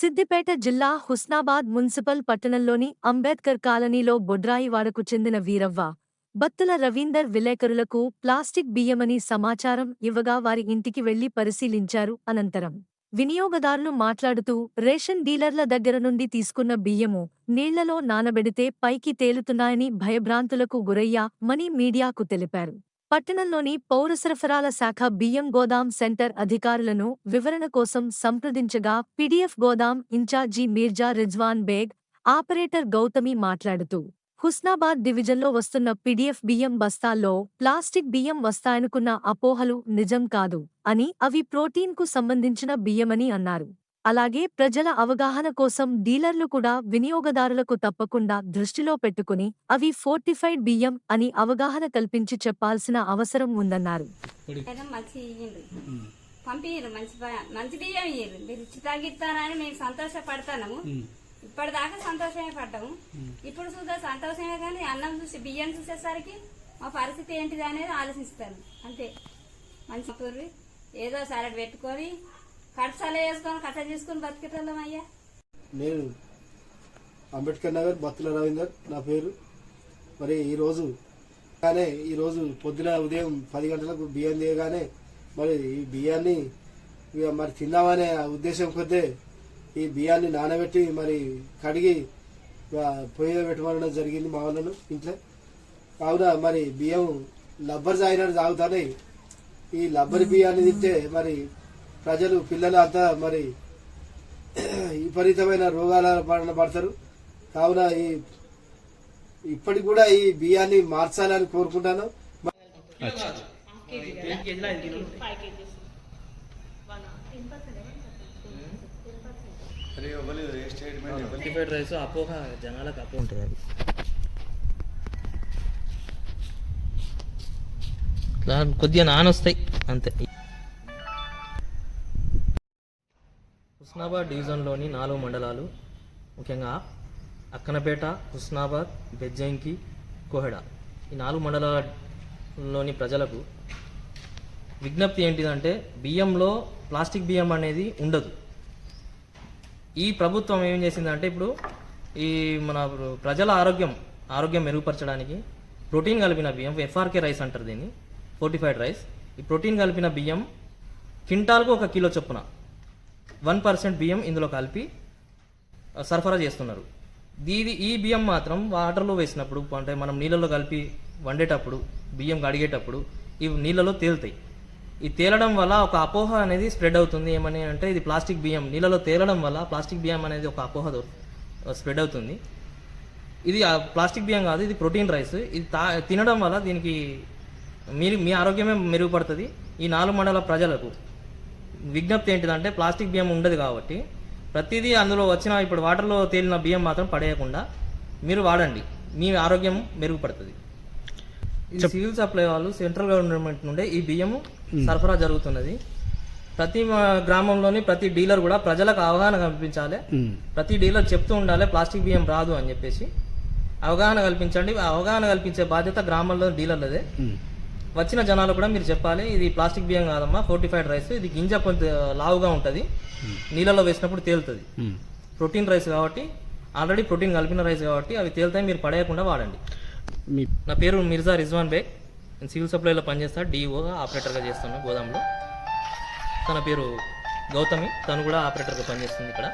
సిద్దిపేట జిల్లా హుస్నాబాద్ మున్సిపల్ పట్టణంలోని అంబేద్కర్ కాలనీలో బొడ్రాయివాడకు చెందిన వీరవ్వ బత్తుల రవీందర్ విలేకరులకు ప్లాస్టిక్ బియ్యమని సమాచారం ఇవ్వగా వారి ఇంటికి వెళ్ళి పరిశీలించారు అనంతరం. వినియోగదారులు మాట్లాడుతూ రేషన్ డీలర్ల దగ్గర నుండి తీసుకున్న బియ్యము నీళ్ళలో నానబెడితే పైకి తేలుతున్నాయని భయభ్రాంతులకు గురయ్యామని మీడియాకు తెలిపారు. పట్టణంలోని పౌర సరఫరాల శాఖ బియ్యం గోదాం సెంటర్ అధికారులను వివరణ కోసం సంప్రదించగా పీడీఎఫ్ గోదాం ఇన్ఛార్జి మీర్జా రిజ్వాన్ బేగ్ ఆపరేటర్ గౌతమి మాట్లాడుతూ హుస్నాబాద్ డివిజన్లో వస్తున్న పీడీఎఫ్ బియ్యం బస్తాల్లో ప్లాస్టిక్ బియ్యం వస్తాయనుకున్న అపోహలు నిజం కాదు అని అవి ప్రోటీన్కు సంబంధించిన బియ్యమని అన్నారు. అలాగే ప్రజల అవగాహన కోసం డీలర్లు కూడా వినియోగదారులకు తప్పకుండా దృష్టిలో పెట్టుకుని అవి ఫోర్టిఫైడ్ బియ్యం అని అవగాహన కల్పించి చెప్పాల్సిన అవసరం ఉందన్నారు. మంచి పంపించరు మంచి బియ్యం ఇయ్యరు మీరు ఇచ్చి తగ్గిస్తారని మేము సంతోషపడతాము ఇప్పటిదాకా సంతోషమే పడ్డాము. ఇప్పుడు చూద్దా సంతోషమే కానీ అన్నం చూసి బియ్యం చూసేసరికి మా పరిస్థితి ఏంటిది అనేది ఆలోచిస్తాను. అంతే. మంచి ఏదో సరడ్ పెట్టుకొని కడసాలే వేసుకొని కట్ట చేసుకొని బతికేటోళ్ళం అయ్యా. నేను అంబేద్కర్ నగర్ బత్తుల రవీందర్ నా పేరు. మరి ఈరోజు కానీ ఈరోజు పొద్దున ఉదయం పది గంటలకు బియ్యం తీయగానే మరి ఈ బియ్యాన్ని ఇక మరి తిందామనే ఉద్దేశం కొద్దే ఈ బియ్యాన్ని నానబెట్టి మరి కడిగి ఇక పొయ్యి పెట్టమనడం జరిగింది మా వాళ్ళను ఇంట్లో. కావున మరి బియ్యం లబ్బర్ తాగినట్టు తాగుతానే ఈ లబ్బరి బియ్యాన్ని తింటే మరి ప్రజలు పిల్లలు అంతా మరి విపరీతమైన రోగాల బారిన పడతారు. కావున ఈ ఇప్పటికి కూడా ఈ బియ్యాన్ని మార్చాలని కోరుకుంటాను. సర్టిఫైడ్ రైస్ అపోహ జనాలకు అపోహ ఉంటుంది అది కొద్దిగా నానొస్తాయి అంతే. హుస్నాబాద్ డివిజన్లోని నాలుగు మండలాలు ముఖ్యంగా అక్కనపేట హుస్నాబాద్ బెజ్జంకి కోహెడ. ఈ నాలుగు మండలాల్లోని ప్రజలకు విజ్ఞప్తి ఏంటిదంటే బియ్యంలో ప్లాస్టిక్ బియ్యం అనేది ఉండదు. ఈ ప్రభుత్వం ఏం చేసిందంటే ఇప్పుడు ఈ మన ప్రజల ఆరోగ్యం ఆరోగ్యం మెరుగుపరచడానికి ప్రోటీన్ కలిపిన బియ్యం ఎఫ్ఆర్కే రైస్ అంటారు దీన్ని ఫోర్టిఫైడ్ రైస్. ఈ ప్రోటీన్ కలిపిన బియ్యం క్వింటాల్కు ఒక కిలో చొప్పున. వన్ పర్సెంట్ బియ్యం ఇందులో కలిపి సరఫరా చేస్తున్నారు. దీది ఈ బియ్యం మాత్రం వాటర్లో వేసినప్పుడు అంటే మనం నీళ్ళలో కలిపి వండేటప్పుడు బియ్యం కడిగేటప్పుడు ఇవి నీళ్ళలో తేలుతాయి. ఈ తేలడం వల్ల ఒక అపోహ అనేది స్ప్రెడ్ అవుతుంది. ఏమని అంటే ఇది ప్లాస్టిక్ బియ్యం. నీళ్ళలో తేలడం వల్ల ప్లాస్టిక్ బియ్యం అనేది ఒక అపోహ స్ప్రెడ్ అవుతుంది. ఇది ఆ ప్లాస్టిక్ బియ్యం కాదు ఇది ప్రోటీన్ రైస్. ఇది తా తినడం వల్ల దీనికి మీరు మీ ఆరోగ్యమే మెరుగుపడుతుంది. ఈ నాలుగు మండల ప్రజలకు. విజ్ఞప్తి ఏంటిదంటే ప్లాస్టిక్ బియ్యం ఉండదు కాబట్టి ప్రతిదీ అందులో వచ్చిన ఇప్పుడు వాటర్లో తేలిన బియ్యం మాత్రం పడేయకుండా మీరు వాడండి. మీ ఆరోగ్యం మెరుగుపడుతుంది. ఇది సివిల్ సప్లై వాళ్ళు సెంట్రల్ గవర్నమెంట్ నుండే ఈ బియ్యము సరఫరా జరుగుతున్నది. ప్రతి గ్రామంలోని ప్రతి డీలర్ కూడా ప్రజలకు అవగాహన కల్పించాలి. ప్రతి డీలర్ చెప్తూ ఉండాలి ప్లాస్టిక్ బియ్యం రాదు అని చెప్పేసి. అవగాహన కల్పించండి. అవగాహన కల్పించే బాధ్యత గ్రామంలో డీలర్లదే. వచ్చిన జనాలు కూడా మీరు చెప్పాలి ఇది ప్లాస్టిక్ బియ్యం కాదమ్మా ఫోర్టిఫైడ్ రైస్ ఇది గింజ కొంత లావుగా ఉంటుంది. నీళ్ళలో వేసినప్పుడు తేలుతుంది. ప్రోటీన్ రైస్ కాబట్టి ఆల్రెడీ ప్రోటీన్ కలిపిన రైస్ కాబట్టి అవి తేలుతాయి మీరు పడేయకుండా వాడండి. నా పేరు మిర్జా రిజ్వాన్ బేగ్. నేను సివిల్ సప్లైలో పనిచేస్తా డిఓగా ఆపరేటర్గా చేస్తాను గోదాంలో. తన పేరు గౌతమి తను కూడా ఆపరేటర్గా పనిచేస్తుంది ఇక్కడ.